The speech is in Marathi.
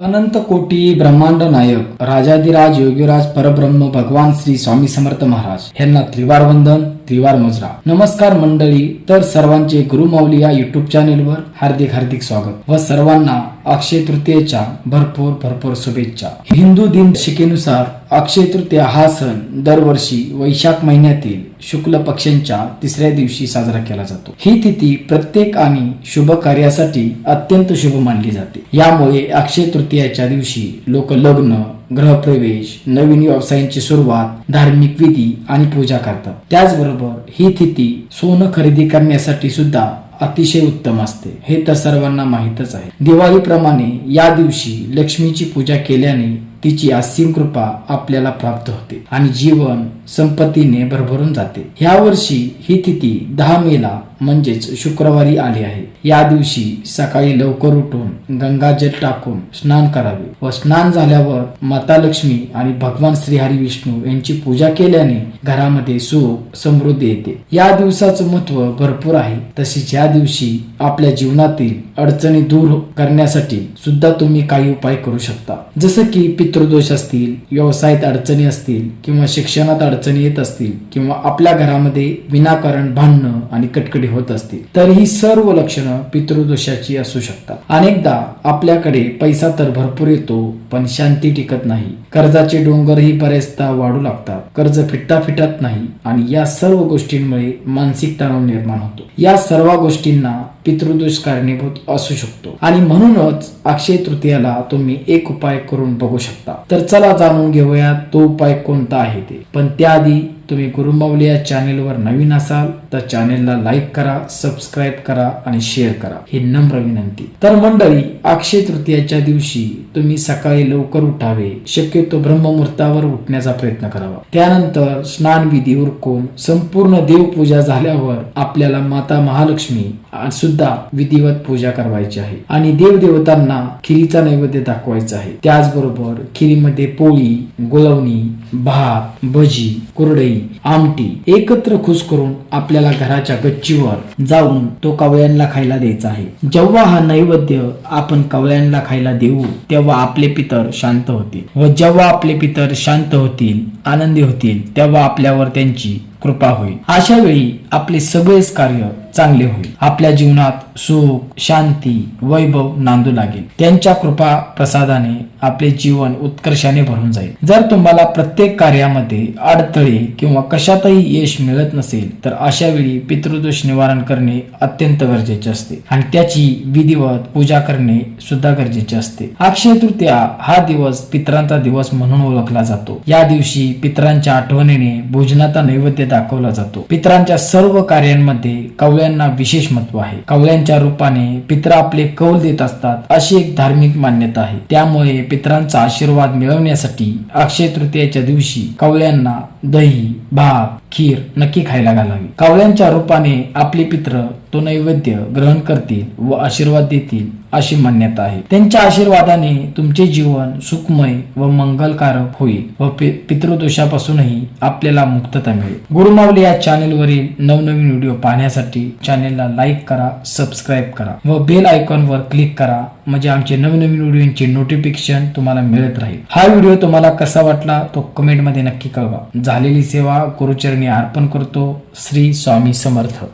अनंत कोटी ब्रह्मांड नायक राजाधिराज योगीराज परब्रह्म भगवान श्री स्वामी समर्थ महाराज यांना त्रिवार वंदन. त्रिवार मोजरा नमस्कार मंडळी तर सर्वांचे गुरुमाऊली या युट्यूब चॅनेलवर हार्दिक हार्दिक स्वागत व सर्वांना अक्षय तृतीयेच्या भरपूर भरपूर शुभेच्छा. हिंदू दिन शिकेनुसार अक्षय तृतीया हा सण दरवर्षी वैशाख महिन्यातील शुक्ल पक्षांच्या तिसऱ्या दिवशी साजरा केला जातो. ही तिथी प्रत्येक आणि शुभ कार्यासाठी अत्यंत शुभ मानली जाते. यामुळे अक्षय तृतीयाच्या दिवशी लोक लग्न ग्रहप्रवेश नवीन व्यवसायांची सुरुवात धार्मिक विधी आणि पूजा करतात. त्याचबरोबर ही तिथी सोनं खरेदी करण्यासाठी सुद्धा अतिशय उत्तम असते. हे तर सर्वांना माहीतच आहे. दिवाळीप्रमाणे या दिवशी लक्ष्मीची पूजा केल्याने तिची असीम कृपा आपल्याला प्राप्त होते आणि जीवन संपत्तीने भरभरून जाते. या वर्षी ही तिथी दहा मेला म्हणजेच शुक्रवारी आली आहे. या दिवशी सकाळी लवकर उठून गंगाजल टाकून स्नान करावे व स्नान झाल्यावर माता लक्ष्मी आणि भगवान श्रीहरी विष्णू यांची पूजा केल्याने घरामध्ये सुख समृद्धी येते. या दिवसाचं महत्त्व भरपूर आहे. तसेच या दिवशी आपल्या जीवनातील अडचणी दूर करण्यासाठी सुद्धा तुम्ही काही उपाय करू शकता. जसं की पितृदोष असतील व्यवसायात अडचणी असतील किंवा शिक्षणात अडचणी येत असतील किंवा आपल्या घरामध्ये विनाकारण भांडणं आणि कटकटी होत असतील तर ही सर्व लक्षणं पितृदोषाची असू शकतात. अनेकदा आपल्याकडे पैसा तर भरपूर येतो पण शांती टिकत नाही. कर्जाचे डोंगरही बरेचदा वाढू लागतात. कर्ज फिटता फिटत नाही आणि या सर्व गोष्टींमुळे मानसिक तणाव निर्माण होतो. या सर्व गोष्टींना पितृदोष कारणीभूत असू शकतो. आणि म्हणूनच अक्षय तृतीयाला तुम्ही एक उपाय करून बघू शकता. तर चला जाणून घेऊया तो उपाय कोणता आहे ते. पण त्याआधी तुम्ही गुरुमाऊली या चॅनेलवर नवीन असाल तर चॅनेलला लाईक करा सबस्क्राईब करा आणि शेअर करा. ही नम्र विनंती. तर मंडळी अक्षय तृतीयाच्या दिवशी तुम्ही सकाळी लवकर उठावे. शक्यतो ब्रह्ममुहूर्तावर उठण्याचा प्रयत्न करावा. त्यानंतर स्नान विधी उरकून संपूर्ण देवपूजा झाल्यावर आपल्याला माता महालक्ष्मी सुद्धा विधिवत पूजा करायची आहे. आणि देवदेवतांना खिरीचा नैवेद्य दाखवायचा आहे. त्याचबरोबर खिरीमध्ये पोळी गुळवणी भात भजी कुरडई आमटी एकत्र खुश करून आपल्याला घराच्या गच्चीवर जाऊन तो कवळ्यांना खायला द्यायचा आहे. जेव्हा हा नैवेद्य आपण कवळ्यांना खायला देऊ तेव्हा आपले पितर शांत होतील. व जेव्हा आपले पितर शांत होतील आनंदी होतील तेव्हा आपल्यावर त्यांची कृपा होईल. अशा वेळी आपले सगळेच कार्य चांगले होईल. आपल्या जीवनात सुख शांती वैभव नांदू लागेल. त्यांच्या कृपा प्रसादाने आपले जीवन उत्कर्षाने भरून जाईल. जर तुम्हाला प्रत्येक कार्यामध्ये अडथळे किंवा कशातही यश मिळत नसेल तर अशा वेळी पितृदोष निवारण करणे अत्यंत गरजेचे असते. आणि त्याची विधिवत पूजा करणे सुद्धा गरजेचे असते. अक्षय तृतीया हा दिवस पितरांचा दिवस म्हणून ओळखला जातो. या दिवशी पितरांच्या आठवणीने भोजनाचा नैवेद्य दाखवला जातो. पितरांच्या सर्व कार्यांमध्ये कवळ्यांना विशेष महत्त्व आहे. कवळ्यांच्या रूपाने पित्र आपले कौल देत असतात अशी एक धार्मिक मान्यता आहे. त्यामुळे पितरांचा आशीर्वाद मिळवण्यासाठी अक्षय तृतीयाच्या दिवशी कवळ्यांना दही भात खीर नक्की खायला घालावी. कावळ्यांच्या रूपाने आपले पित्र तो नैवेद्य ग्रहण करतील व आशीर्वाद देतील अशी मान्यता आहे. त्यांच्या आशीर्वादाने तुमचे जीवन सुखमय व मंगलकारक होईल व पितृदोषापासूनही आपल्याला मुक्तता मिळेल. गुरुमावली या चॅनेलवरील नवनवीन व्हिडिओ पाहण्यासाठी चॅनेलला लाईक करा सबस्क्राईब करा व बेल आयकॉनवर क्लिक करा. म्हणजे आमचे नवनवीन व्हिडिओचे नोटिफिकेशन तुम्हाला मिळत राहील. हा व्हिडिओ तुम्हाला कसा वाटला तो कमेंटमध्ये नक्की कळवा. झालेली सेवा गुरुचरणी अर्पण करतो श्री स्वामी समर्थ.